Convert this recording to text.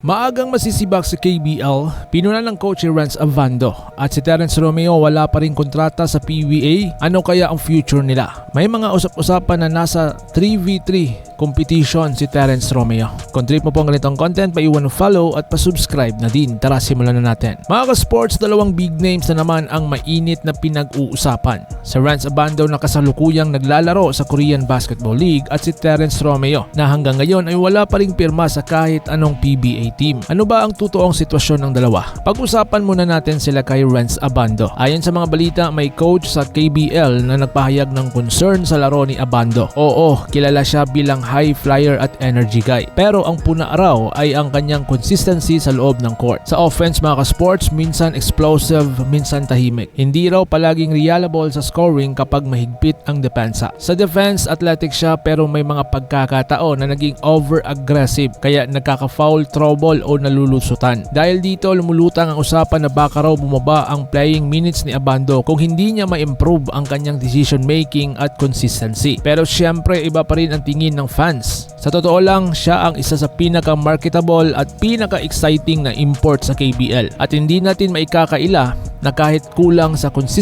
Maagang masisibak sa KBL, pinuna ng coach si Renz Avando at si Terence Romeo wala pa rin kontrata sa PBA. Ano kaya ang future nila? May mga usap-usapan na nasa 3v3 competition si Terence Romeo. Kung trip mo po ang ganitong content, paiwan follow at pa-subscribe na din. Tara simulan na natin. Mga ka-sports, dalawang big names na naman ang mainit na pinag-uusapan. Si Renz Abando na kasalukuyang naglalaro sa Korean Basketball League at si Terence Romeo na hanggang ngayon ay wala pa ring pirma sa kahit anong PBA team. Ano ba ang totoong sitwasyon ng dalawa? Pag-usapan muna natin sila kay Renz Abando. Ayon sa mga balita, may coach sa KBL na nagpahayag ng concern sa laro ni Abando. Oo, kilala siya bilang high flyer at energy guy. Pero ang puna raw ay ang kanyang consistency sa loob ng court. Sa offense mga ka-sports, minsan explosive, minsan tahimik. Hindi raw palaging reliable sa scoring kapag mahigpit ang depensa. Sa defense, athletic siya pero may mga pagkakataon na naging over-aggressive kaya nagkaka-foul trouble o nalulusutan. Dahil dito lumulutang ang usapan na baka raw bumaba ang playing minutes ni Abando kung hindi niya ma-improve ang kanyang decision making at consistency. Pero syempre iba pa rin ang tingin ng fans. Sa totoo lang, siya ang isa sa pinaka-marketable at pinaka-exciting na import sa KBL. At hindi natin maikakaila na kahit kulang sa consistency